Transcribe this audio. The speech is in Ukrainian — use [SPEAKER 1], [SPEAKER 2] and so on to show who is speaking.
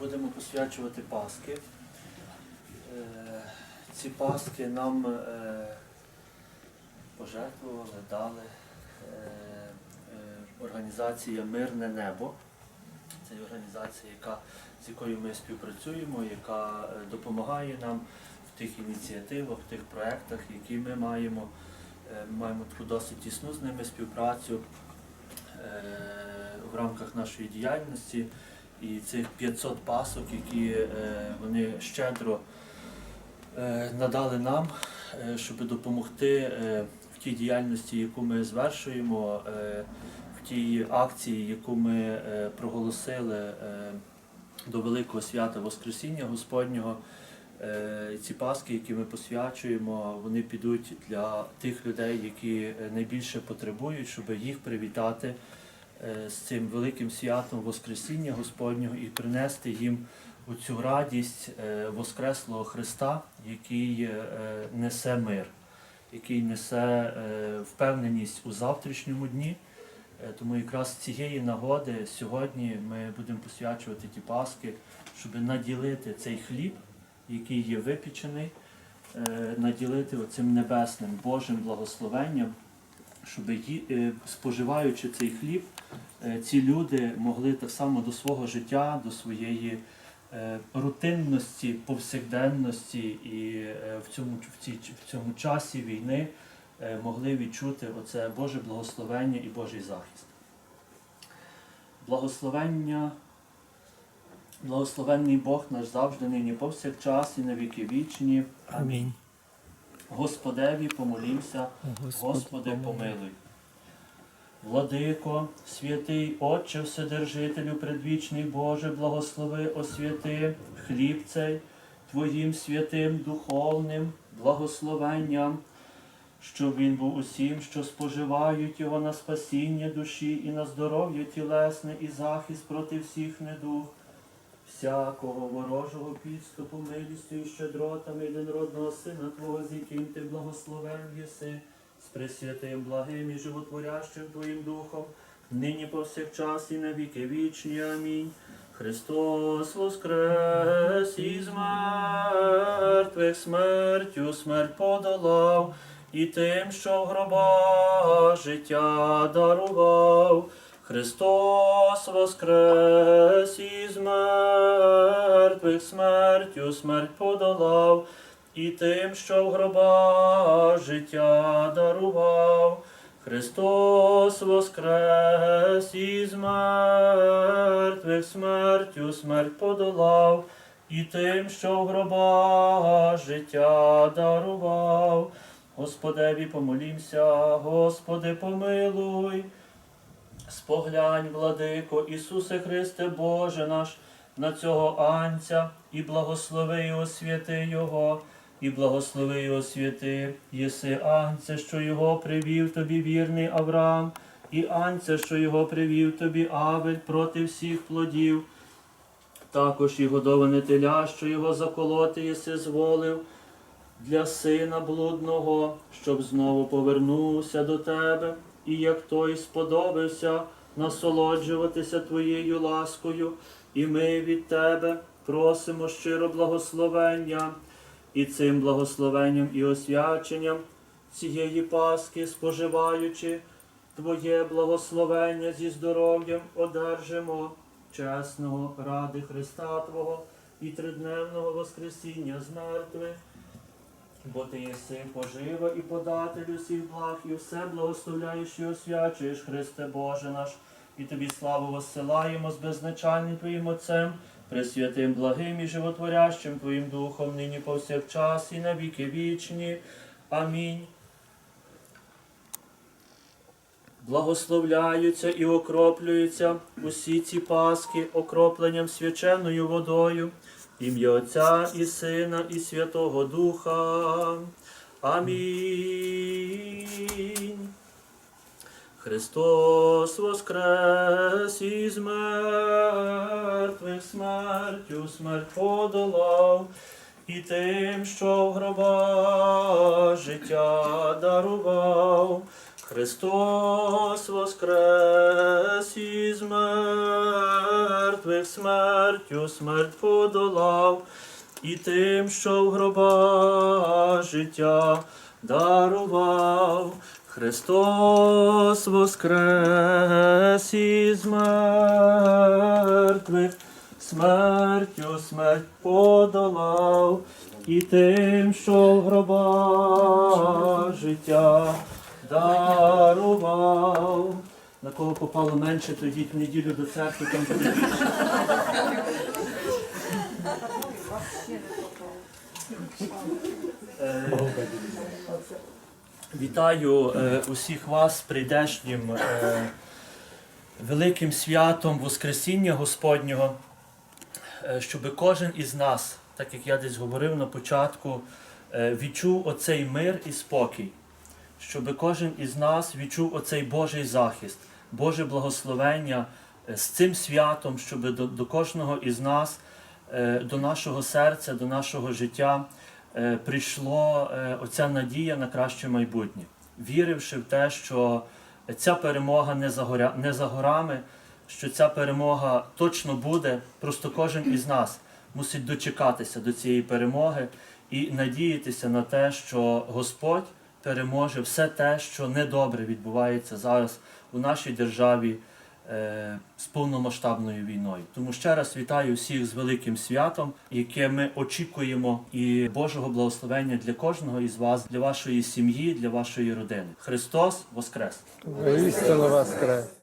[SPEAKER 1] будемо посвячувати Паски. Е, Ці Паски нам е, пожертвували, дали е, організація Мирне Небо. Це організація, яка, з якою ми співпрацюємо, яка допомагає нам в тих ініціативах, в тих проєктах, які ми маємо. Ми маємо таку досить тісну з ними співпрацю в рамках нашої діяльності. І цих 500 пасок, які е, вони щедро е, надали нам, е, щоб допомогти в тій діяльності, яку ми звершуємо, в тій акції, яку ми проголосили до Великого свята Воскресіння Господнього. Ці паски, які ми посвячуємо, вони підуть для тих людей, які найбільше потребують, щоб їх привітати з цим великим святом Воскресіння Господнього і принести їм оцю радість е, Воскреслого Христа, який е, несе мир, який несе е, впевненість у завтрашньому дні. Е, Тому якраз цієї нагоди сьогодні ми будемо посвячувати ті паски, щоб наділити цей хліб, який є випічений, е, наділити оцим небесним Божим благословенням, щоб е, споживаючи цей хліб, е, ці люди могли так само до свого життя, до своєї е, рутинності, повсякденності і е, в цьому, в, цій, в цьому часі війни е, могли відчути оце Боже благословення і Божий захист. Благословення, благословенний Бог наш завжди нині повсякчас і на віки вічні.
[SPEAKER 2] Амінь.
[SPEAKER 1] Господеві помолімся, Господи, помилуй. Владико, святий Отче, Вседержителю, предвічний Боже, благослови, освяти хліб цей Твоїм святим духовним благословенням, щоб він був усім, що споживають його на спасіння душі і на здоров'я тілесне і захист проти всіх недуг, всякого ворожого підступу, милістю і щедротами єдинородного Сина Твого, з яким ти благословен єси, пресвятим, благим і животворящим Твоїм Духом, нині повсякчас і на віки вічні. Амінь. Христос воскрес із мертвих смертю смерть подолав, і тим, що в гроба життя дарував. Христос воскрес із мертвих смертю смерть подолав, і тим, що в гроба життя дарував. Христос воскрес із мертвих смертю смерть подолав, і тим, що в гроба життя дарував. Господеві помолімся, Господи, помилуй. Споглянь, владико, Ісусе Христе Боже наш, на цього анця, і благослови і освяти Його, і благослови і освяти, єси анця, що його привів тобі вірний Авраам, і анця, що його привів тобі Авель проти всіх плодів. Також і годоване теля, що його заколоти єси зволив, для сина блудного, щоб знову повернувся до тебе, і як той сподобався насолоджуватися твоєю ласкою, і ми від тебе просимо щиро благословення, і цим благословенням і освяченням цієї Пасхи, споживаючи Твоє благословення зі здоров'ям, одержимо чесного ради Христа Твого і тридневного Воскресіння з мертвих. Бо ти єси пожива і податель усіх благ, і все благословляєш і освячуєш, Христе Боже наш, і тобі славу воссилаємо з беззначальним Твоїм Отцем, пресвятим, благим і животворящим Твоїм Духом, нині повсякчас і на віки вічні. Амінь. Благословляються і окроплюються усі ці паски окропленням свяченою водою. Ім'я Отця і Сина, і Святого Духа. Амінь. Христос воскрес із мертвих смертю смерть подолав, і тим, що в гроба життя дарував. Христос воскрес із мертвих смертю смерть подолав, і тим, що в гроба життя дарував. Христос воскрес із мертвих, смертю смерть подолав, і тим, що в гроба життя дарував. На кого попало менше, то йдіть в неділю до церкви, там буде Вітаю е, усіх вас з прийдешнім е, великим святом Воскресіння Господнього, е, щоб кожен із нас, так як я десь говорив на початку, е, відчув оцей мир і спокій, щоб кожен із нас відчув оцей Божий захист, Боже благословення е, з цим святом, щоб до, до кожного із нас, е, до нашого серця, до нашого життя е, прийшло е, оця надія на краще майбутнє, віривши в те, що ця перемога не за, горя, не за горами, що ця перемога точно буде, просто кожен із нас мусить дочекатися до цієї перемоги і надіятися на те, що Господь переможе все те, що недобре відбувається зараз у нашій державі з повномасштабною війною. Тому ще раз вітаю всіх з великим святом, яке ми очікуємо, і Божого благословення для кожного із вас, для вашої сім'ї, для вашої родини. Христос Воскрес!
[SPEAKER 2] Воскрес.